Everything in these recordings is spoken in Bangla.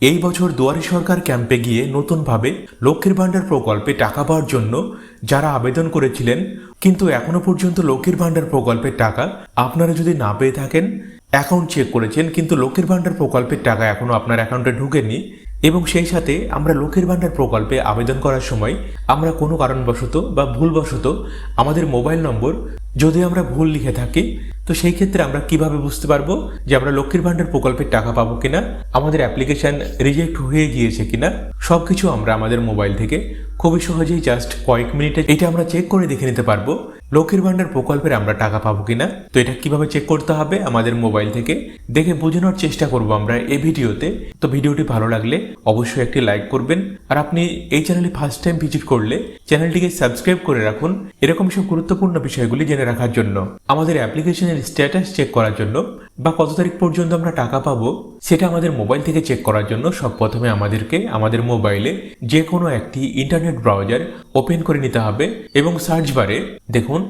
এই বছর দুয়ারে সরকার ক্যাম্পে গিয়ে নতুনভাবে লক্ষ্মীর ভাণ্ডার প্রকল্পে টাকা পাওয়ার জন্য যারা আবেদন করেছিলেন, কিন্তু এখনও পর্যন্ত লক্ষ্মীর ভাণ্ডার প্রকল্পের টাকা আপনারা যদি না পেয়ে থাকেন অ্যাকাউন্ট চেক করেছেন, কিন্তু লক্ষ্মীর ভাণ্ডার প্রকল্পের টাকা এখনও আপনার অ্যাকাউন্টে ঢুকেনি এবং সেই সাথে আমরা লক্ষ্মীর ভাণ্ডার প্রকল্পে আবেদন করার সময় আমরা কোনো কারণবশত বা ভুলবশত আমাদের মোবাইল নম্বর যদি আমরা ভুল লিখে থাকি তো সেই ক্ষেত্রে আমরা কীভাবে বুঝতে পারব যে আমরা লক্ষ্মীর ভাণ্ডার প্রকল্পের টাকা পাবো কিনা? আমাদের অ্যাপ্লিকেশন রিজেক্ট হয়ে গিয়েছে কিনা? সব কিছু আমরা আমাদের মোবাইল থেকে খুবই সহজেই জাস্ট কয়েক মিনিটে এটা আমরা চেক করে দেখে নিতে পারব। লক্ষ্মীর ভাণ্ডার প্রকল্পের আমরা টাকা পাবো কিনা, তো এটা কীভাবে চেক করতে হবে আমাদের মোবাইল থেকে। দেখে বোঝানোর চেষ্টা করব আমরা এই ভিডিওতে। তো ভিডিওটি ভালো লাগলে অবশ্যই একটি লাইক করবেন। আর আপনি এই চ্যানেলে ফার্স্ট টাইম ভিজিট করলে চ্যানেলটিকে সাবস্ক্রাইব করে রাখুন। এরকম সব গুরুত্বপূর্ণ বিষয়গুলি জেনে রাখার জন্য, আমাদের অ্যাপ্লিকেশনের স্ট্যাটাস চেক করার জন্য বা কত তারিখ পর্যন্ত আমরা টাকা পাবো, সেটা আমাদের মোবাইল থেকে চেক করার জন্য সব প্রথমে আমাদেরকে আমাদের মোবাইলে যে কোনো একটি ইন্টারনেট ব্রাউজার ওপেন করে নিতে হবে এবং সার্চ বারে দেখুন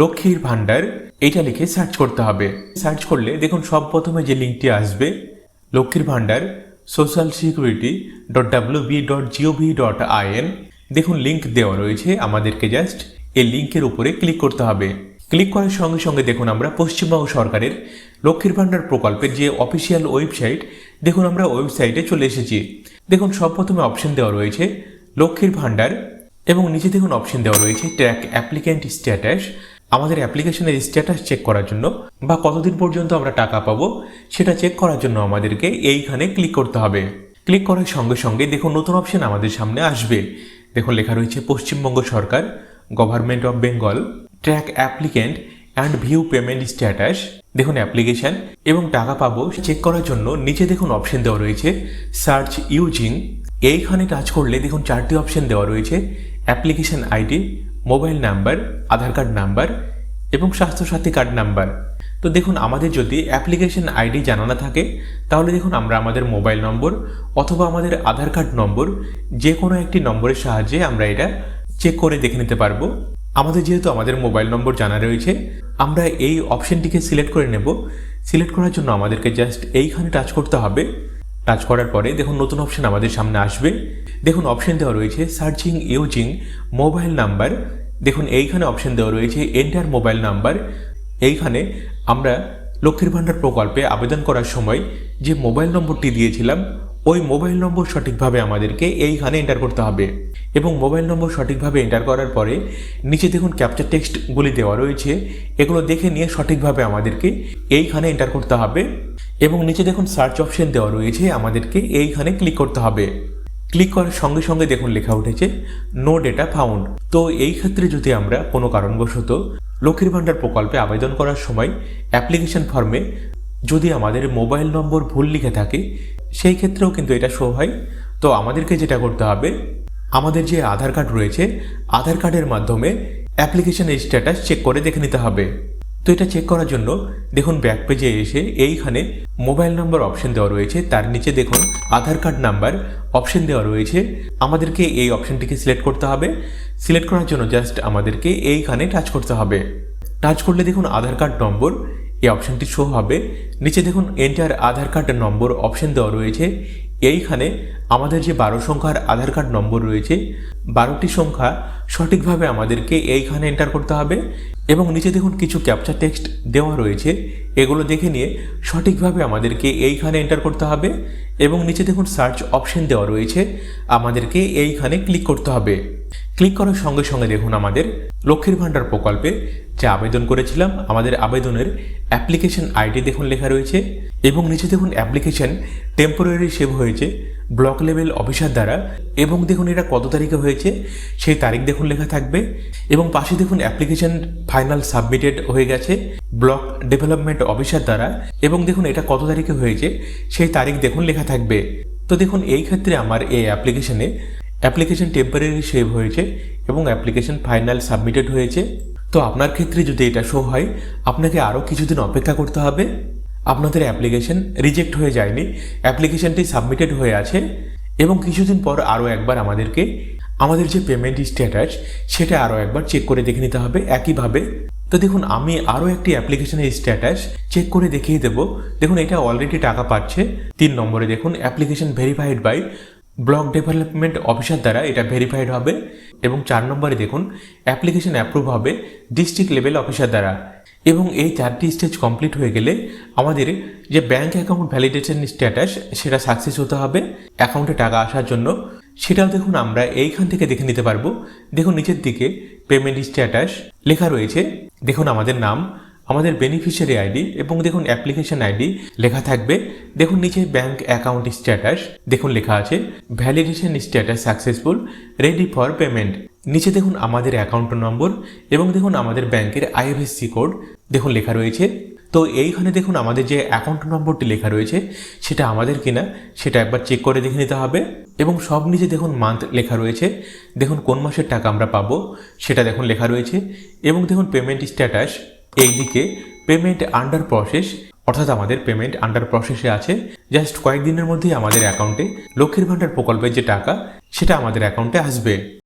লক্ষ্মীর ভাণ্ডার, এটা লিখে সার্চ করতে হবে। সার্চ করলে দেখুন সব প্রথমে যে লিঙ্কটি আসবে, লক্ষ্মীর ভাণ্ডার social security dot W B dot G O V dot I N দেখুন লিঙ্ক দেওয়া রয়েছে, আমাদেরকে জাস্ট এই লিঙ্কের উপরে ক্লিক করতে হবে। ক্লিক করার সঙ্গে সঙ্গে দেখুন আমরা পশ্চিমবঙ্গ সরকারের লক্ষ্মীর ভাণ্ডার প্রকল্পের যে অফিসিয়াল ওয়েবসাইট দেখুন আমরা ওয়েবসাইটে চলে এসেছি। দেখুন সব প্রথমে অপশন দেওয়া রয়েছে লক্ষ্মীর ভাণ্ডার এবং নিচে দেখুন অপশন দেওয়া রয়েছে ট্র্যাক অ্যাপ্লিক্যান্ট স্ট্যাটাস আমাদের অ্যাপ্লিকেশনের স্ট্যাটাস চেক করার জন্য বা কতদিন পর্যন্ত আমরা টাকা পাবো সেটা চেক করার জন্য আমাদেরকে এইখানে ক্লিক করতে হবে। ক্লিক করার সঙ্গে সঙ্গে দেখুন নতুন অপশন আমাদের সামনে আসবে। দেখুন লেখা রয়েছে পশ্চিমবঙ্গ সরকার government of Bengal track applicant and view payment status দেখুন অ্যাপ্লিকেশন এবং টাকা পাবো চেক করার জন্য নিচে দেখুন অপশন দেওয়া রয়েছে সার্চ ইউজিং এইখানে টাচ করলে দেখুন চারটি অপশন দেওয়া রয়েছে application ID mobile number Aadhaar card number এবং স্বাস্থ্যসাথী কার্ড নাম্বার তো দেখুন আমাদের যদি অ্যাপ্লিকেশন আইডি জানা না থাকে, তাহলে দেখুন আমরা আমাদের মোবাইল নম্বর অথবা আমাদের আধার কার্ড নম্বর যে কোনো একটি নম্বরের সাহায্যে আমরা এটা চেক করে দেখে নিতে পারব। আমাদের যেহেতু আমাদের মোবাইল নম্বর জানা রয়েছে, আমরা এই অপশনটিকে সিলেক্ট করে নেব। সিলেক্ট করার জন্য আমাদেরকে জাস্ট এইখানে টাচ করতে হবে। টাচ করার পরে দেখুন নতুন অপশন আমাদের সামনে আসবে। দেখুন অপশন দেওয়া রয়েছে সার্চিং ইউজিং মোবাইল নাম্বার। দেখুন এইখানে অপশন দেওয়া রয়েছে এন্টার মোবাইল নাম্বার। এইখানে আমরা লক্ষ্মীর ভাণ্ডার প্রকল্পে আবেদন করার সময় যে মোবাইল নম্বরটি দিয়েছিলাম ওই মোবাইল নম্বর সঠিকভাবে আমাদেরকে এইখানে এন্টার করতে হবে। এবং মোবাইল নম্বর সঠিকভাবে এন্টার করার পরে নিচে দেখুন ক্যাপচার টেক্সটগুলি দেওয়া রয়েছে। এগুলো দেখে নিয়ে সঠিকভাবে আমাদেরকে এইখানে এন্টার করতে হবে। এবং নিচে দেখুন সার্চ অপশন দেওয়া রয়েছে, আমাদেরকে এইখানে ক্লিক করতে হবে। ক্লিক করার সঙ্গে সঙ্গে দেখুন লেখা উঠেছে নো ডেটা ফাউন্ড তো এই ক্ষেত্রে যদি আমরা কোনো কারণবশত লক্ষ্মীর ভাণ্ডার প্রকল্পে আবেদন করার সময় অ্যাপ্লিকেশন ফর্মে যদি আমাদের মোবাইল নম্বর ভুল লিখে থাকে সেই ক্ষেত্রেও কিন্তু এটা শো হয়। তো আমাদেরকে যেটা করতে হবে, আমাদের যে আধার কার্ড রয়েছে, আধার কার্ডের মাধ্যমে অ্যাপ্লিকেশনের স্ট্যাটাস চেক করে দেখে নিতে হবে। তো এটা চেক করার জন্য দেখুন ব্যাক পেজে এসে এইখানে মোবাইল নাম্বার অপশন দেওয়া রয়েছে। তার নিচে দেখুন আধার কার্ড নাম্বার অপশন দেওয়া রয়েছে। আমাদেরকে এই অপশনটিকে সিলেক্ট করতে হবে। সিলেক্ট করার জন্য জাস্ট আমাদেরকে এইখানে টাচ করতে হবে। টাচ করলে দেখুন আধার কার্ড নম্বর এই অপশনটি শো হবে। নিচে দেখুন enter Aadhaar card number option দেওয়া রয়েছে। এইখানে আমাদের যে বারো সংখ্যার আধার কার্ড নম্বর রয়েছে, বারোটি সংখ্যা সঠিকভাবে আমাদেরকে এইখানে এন্টার করতে হবে এবং নিচে দেখুন কিছু ক্যাপচার টেক্সট দেওয়া রয়েছে। এগুলো দেখে নিয়ে সঠিকভাবে আমাদেরকে এইখানে এন্টার করতে হবে এবং নিচে দেখুন সার্চ অপশন দেওয়া রয়েছে। আমাদেরকে এইখানে ক্লিক করতে হবে। ক্লিক করার সঙ্গে সঙ্গে দেখুন আমাদের লক্ষ্মীর ভাণ্ডার প্রকল্পে যে আবেদন করেছিলাম, আমাদের আবেদনের অ্যাপ্লিকেশন আইডি দেখুন লেখা রয়েছে এবং নিচে দেখুন অ্যাপ্লিকেশন টেম্পোরারি সেভ হয়েছে ব্লক লেভেল অফিসার দ্বারা এবং দেখুন এটা কত তারিখে হয়েছে, সেই তারিখ দেখুন লেখা থাকবে এবং পাশে দেখুন অ্যাপ্লিকেশন ফাইনাল সাবমিটেড হয়ে গেছে ব্লক ডেভেলপমেন্ট অফিসার দ্বারা এবং দেখুন এটা কত তারিখে হয়েছে, সেই তারিখ দেখুন লেখা থাকবে। তো দেখুন এই ক্ষেত্রে আমার এই অ্যাপ্লিকেশনে অ্যাপ্লিকেশন টেম্পোরারি সেভ হয়েছে এবং অ্যাপ্লিকেশন ফাইনাল সাবমিটেড হয়েছে। তো আপনার ক্ষেত্রে যদি এটা শো হয়, আপনাকে আরও কিছুদিন অপেক্ষা করতে হবে। আপনাদের অ্যাপ্লিকেশন রিজেক্ট হয়ে যায়নি অ্যাপ্লিকেশনটি সাবমিটেড হয়ে আছে এবং কিছুদিন পর আরও একবার আমাদেরকে, আমাদের যে পেমেন্ট স্ট্যাটাস সেটা আরও একবার চেক করে দেখে নিতে হবে একইভাবে। তো দেখুন, আমি আরও একটি অ্যাপ্লিকেশনের স্ট্যাটাস চেক করে দেখিয়ে দেবো। দেখুন, এটা অলরেডি টাকা পাচ্ছে। তিন নম্বরে দেখুন application verified by block development officer দ্বারা এটা ভেরিফাইড হবে এবং চার নম্বরে দেখুন অ্যাপ্লিকেশন অ্যাপ্রুভ হবে ডিস্ট্রিক্ট লেভেল অফিসার দ্বারা। এবং এই চারটি স্টেজ কমপ্লিট হয়ে গেলে আমাদের যে ব্যাঙ্ক অ্যাকাউন্ট ভ্যালিডেশন স্ট্যাটাস সেটা সাকসেস হতে হবে অ্যাকাউন্টে টাকা আসার জন্য। সেটাও দেখুন, আমরা এইখান থেকে দেখে নিতে পারব। দেখুন, নিচের দিকে পেমেন্ট স্ট্যাটাস লেখা রয়েছে। দেখুন, আমাদের নাম আমাদের বেনিফিশিয়ারি আইডি এবং দেখুন অ্যাপ্লিকেশন আইডি লেখা থাকবে। দেখুন নিচে ব্যাংক অ্যাকাউন্ট স্ট্যাটাস দেখুন লেখা আছে validation status successful ready for payment নিচে দেখুন আমাদের অ্যাকাউন্ট নম্বর এবং দেখুন আমাদের ব্যাংকের আইএফএসসি কোড দেখুন লেখা রয়েছে। তো এইখানে দেখুন আমাদের যে অ্যাকাউন্ট নম্বরটি লেখা রয়েছে, সেটা আমাদের কিনা, সেটা একবার চেক করে দেখে নিতে হবে। এবং সব নিচে দেখুন মান্থ লেখা রয়েছে, দেখুন কোন মাসের টাকা আমরা পাবো, সেটা দেখুন লেখা রয়েছে। এবং দেখুন পেমেন্ট স্ট্যাটাস এইদিকে পেমেন্ট আন্ডার প্রসেস অর্থাৎ আমাদের পেমেন্ট আন্ডার প্রসেসে আছে। জাস্ট কয়েকদিনের মধ্যেই আমাদের অ্যাকাউন্টে লক্ষ্মীর ভাণ্ডার প্রকল্পের যে টাকা, সেটা আমাদের অ্যাকাউন্টে আসবে।